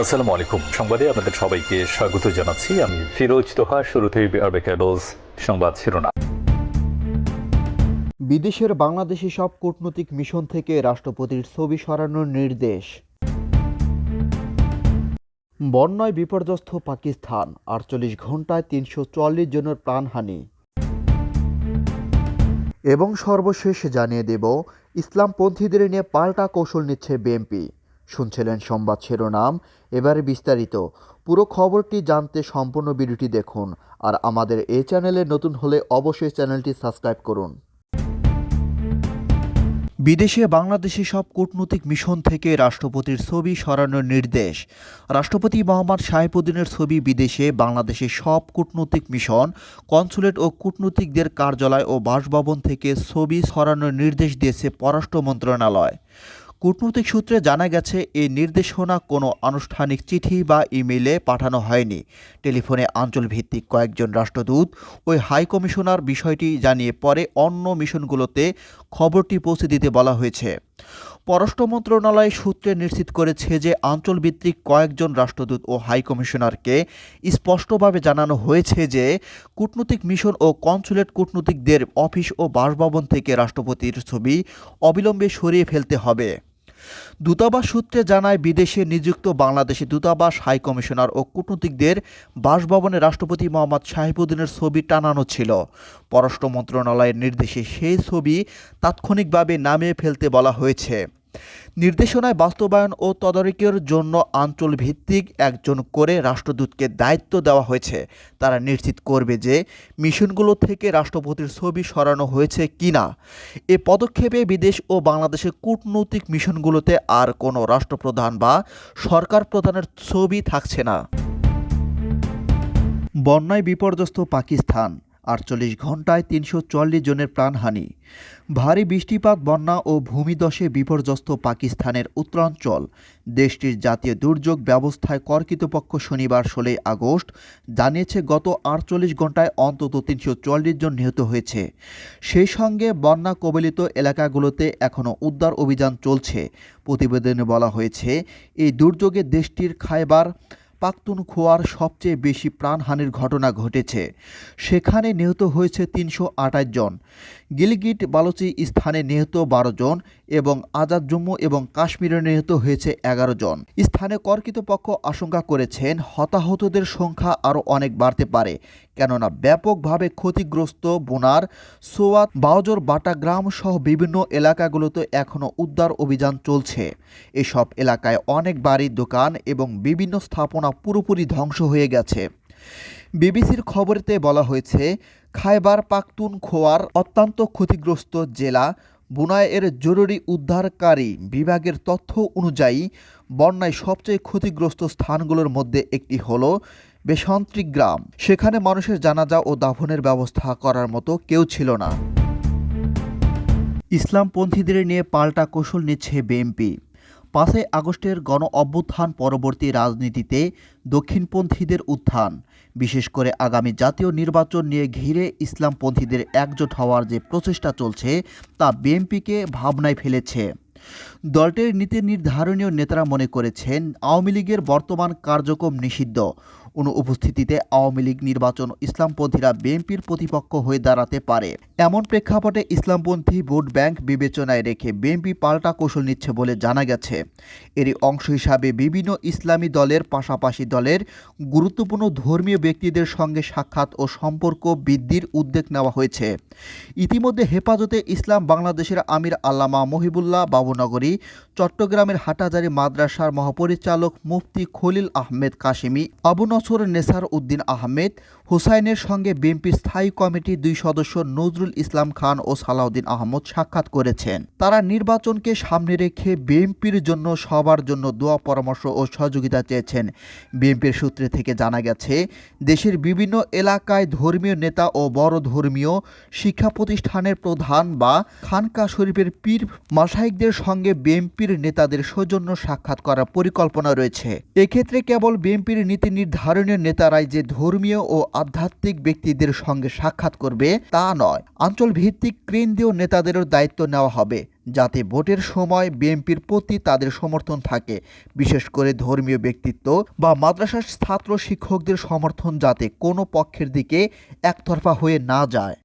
আসসালামু আলাইকুম। সংবাদে আপনাদের সবাইকে স্বাগত জানাচ্ছি। আমি ফিরোজ তোহা, শুরুতেই আরবে কেবলস সংবাদ শিরোনাম। বিদেশের বাংলাদেশি সব কূটনৈতিক মিশন থেকে রাষ্ট্রপতির ছবি সরানোর নির্দেশ। বন্যায় বিপর্যস্ত পাকিস্তান, আটচল্লিশ ঘন্টায় তিনশো চুয়াল্লিশ জনের প্রাণহানি। এবং সর্বশেষ জানিয়ে দেব, ইসলামপন্থীদের নিয়ে পাল্টা কৌশল নিচ্ছে বিএনপি শুনছিলেন সংবাদ শিরোনাম। এবারে বিস্তারিত। পুরো খবরটি জানতে সম্পূর্ণ ভিডিওটি দেখুন আর আমাদের এই চ্যানেলে নতুন হলে অবশ্যই চ্যানেলটি সাবস্ক্রাইব করুন। বিদেশে বাংলাদেশি সব কূটনৈতিক মিশন থেকে রাষ্ট্রপতির ছবি সরানোর নির্দেশ। রাষ্ট্রপতি মোহাম্মদ সাহেবুদ্দিনের ছবি বিদেশে বাংলাদেশের সব কূটনৈতিক মিশন, কনসুলেট ও কূটনৈতিকদের কার্যালয় ও বাসভবন থেকে ছবি সরানোর নির্দেশ দিয়েছে পররাষ্ট্র মন্ত্রণালয়। কূটনৈতিক সূত্রে জানা গেছে এই নির্দেশনা কোনো আনুষ্ঠানিক চিঠি বা ইমেইলে পাঠানো হয়নি। টেলিফোনে আঞ্চলভিত্তিক কয়েকজন রাষ্ট্রদূত ওই হাই কমিশনার বিষয়টি জানিয়ে পরে অন্য মিশনগুলোতে খবরটি পৌঁছে দিতে বলা হয়েছে। পররাষ্ট্র মন্ত্রণালয় সূত্রে নিশ্চিত করেছে যে আঞ্চলভিত্তিক কয়েকজন রাষ্ট্রদূত ও হাই কমিশনারকে স্পষ্টভাবে জানানো হয়েছে যে কূটনৈতিক মিশন ও কনসুলেট কূটনৈতিকদের অফিস ও বাসভবন থেকে রাষ্ট্রপতির ছবি অবিলম্বে সরিয়ে ফেলতে হবে। দূতাবাস সূত্রে জানায়, বিদেশে নিযুক্ত বাংলাদেশি দূতাবাস, হাই কমিশনার ও কূটনীতিকদের বাসভবনে রাষ্ট্রপতি মোহাম্মদ শাহিবুদ্দিনের ছবি টানানো ছিল। পররাষ্ট্র মন্ত্রণালয়ের নির্দেশে সেই ছবি তাৎক্ষণিকভাবে নামিয়ে ফেলতে বলা হয়েছে। নির্দেশনায় বাস্তবায়ন ও তদারকির জন্য আঞ্চলভিত্তিক একজন করে রাষ্ট্রদূতকে দায়িত্ব দেওয়া হয়েছে। তারা নিশ্চিত করবে যে মিশনগুলো থেকে রাষ্ট্রপতির ছবি সরানো হয়েছে কিনা। এ পদক্ষেপে বিদেশ ও বাংলাদেশের কূটনৈতিক মিশনগুলোতে আর কোনো রাষ্ট্রপ্রধান বা সরকার প্রধানের ছবি থাকছে না। বন্যায় বিপর্যস্ত পাকিস্তান আটচল্লিশ ঘন্টায় তিনশো চুয়াল্লিশ জনের প্রাণহানি। ভারী বৃষ্টিপাত, বন্যা ও ভূমিদশে বিপর্যস্ত পাকিস্তানের উত্তরাঞ্চল। দেশটির জাতীয় দুর্যোগ ব্যবস্থায় কর্তৃপক্ষ শনিবার ষোলোই আগস্ট জানিয়েছে, গত আটচল্লিশ ঘন্টায় অন্তত তিনশো চুয়াল্লিশ জন নিহত হয়েছে। সেই সঙ্গে বন্যা কবলিত এলাকাগুলোতে এখনও উদ্ধার অভিযান চলছে। প্রতিবেদনে বলা হয়েছে, এই দুর্যোগে দেশটির খায়বার পাখতুনখোয়ার সবচেয়ে বেশি প্রাণহানির ঘটনা ঘটেছে। সেখানে নিহত হয়েছে তিনশো আঠাশ জন। গিলগিট বালুচি স্থানে নিহত বারো জন এবং আজাদ জম্মু এবং কাশ্মীরে নিহত হয়েছে এগারো জন। স্থানে কর্তৃপক্ষ আশঙ্কা করেছেন, হতাহতদের সংখ্যা আরও অনেক বাড়তে পারে। কেননা ব্যাপকভাবে ক্ষতিগ্রস্ত বোনার সোয়াত বাউজর বাটাগ্রাম সহ বিভিন্ন এলাকাগুলোতে এখনও উদ্ধার অভিযান চলছে। এসব এলাকায় অনেক বাড়ি দোকান এবং বিভিন্ন স্থাপনা পুরোপুরি ধ্বংস হয়ে গেছে। বিবিসির খবরেতে বলা হয়েছে, খাইবার পাখতুন খোয়ার অত্যন্ত ক্ষতিগ্রস্ত জেলা বুনায়ের জরুরি উদ্ধারকারী বিভাগের তথ্য অনুযায়ী, বন্যায় সবচেয়ে ক্ষতিগ্রস্ত স্থানগুলোর মধ্যে একটি হলো বেসান্ত্রিক গ্রাম। সেখানে মানুষের জানাজা ও দাফনের ব্যবস্থা করার মতো কেউ ছিল না। ইসলামপন্থীদের নিয়ে পাল্টা কৌশল নিচ্ছে বিএনপি। পাঁচই আগস্টের গণ অভ্যুত্থান পরবর্তী রাজনীতিতে দক্ষিণপন্থীদের উত্থান। বিশেষ করে আগামী জাতীয় নির্বাচন নিয়ে ঘিরে ইসলামপন্থীদের একজোট হওয়ার যে প্রচেষ্টা চলছে, তা বিএনপিকে ভাবনায় ফেলেছে। দলটির নীতি নির্ধারণীয় নেতারা মনে করেছেন, আওয়ামী লীগের বর্তমান কার্যক্রম নিষিদ্ধ। অনুপস্থিতিতে আওয়ামী লীগ নির্বাচন ইসলামপন্থীরা বিএনপির প্রতিপক্ষ হয়ে দাঁড়াতে পারে। এমন প্রেক্ষাপটে ইসলামপন্থী ভোট ব্যাংক বিবেচনায় রেখে বিএনপি পাল্টা কৌশল নিচ্ছে বলে জানা গেছে। এরই অংশ হিসাবে বিভিন্ন ইসলামী দলের পাশাপাশি দলের গুরুত্বপূর্ণ ধর্মীয় ব্যক্তিদের সঙ্গে সাক্ষাৎ ও সম্পর্ক বৃদ্ধির উদ্যোগ নেওয়া হয়েছে। ইতিমধ্যে হেফাজতে ইসলাম বাংলাদেশের আমির আল্লামা মহিবুল্লাহ বাবুনগরী, চট্টগ্রামের হাটাজারি মাদ্রাসার মহাপরিচালক মুফতি খলিল আহমেদ কাশিমি আবু নসর নেসার উদ্দিন আহমেদ হুসাইনের সঙ্গে বিএনপির স্থায়ী কমিটির দুই সদস্য নজরুল ইসলাম খান ও সালাউদ্দিন আহমদ সাক্ষাৎ করেছেন। তারা নির্বাচনকে সামনে রেখে বিএনপির জন্য সবার জন্য দোয়া, পরামর্শ ও সহযোগিতা চেয়েছেন। বিএনপির সূত্রে থেকে জানা গেছে, দেশের বিভিন্ন এলাকায় ধর্মীয় নেতা ও বড় ধর্মীয় শিক্ষা প্রতিষ্ঠানের প্রধান বা খানকা শরীফের পীর মাসাইকদের সঙ্গে বিএনপির নেতাদের সৌজন্য সাক্ষাৎ করার পরিকল্পনা রয়েছে। এক্ষেত্রে কেবল বিএনপির নীতি নির্ধারণীয় নেতারাই যে ধর্মীয় ও আধ্যাত্মিক ব্যক্তিদের সঙ্গে সাক্ষাৎ করবে তা নয়। আঞ্চল ভিত্তিক কেন্দ্রীয় নেতাদেরও দায়িত্ব নেওয়া হবে, যাতে ভোটের সময় বিএনপির প্রতি তাদের সমর্থন থাকে। বিশেষ করে ধর্মীয় ব্যক্তিত্ব বা মাদ্রাসার ছাত্র শিক্ষকদের সমর্থন যাতে কোনো পক্ষের দিকে একতরফা হয়ে না যায়।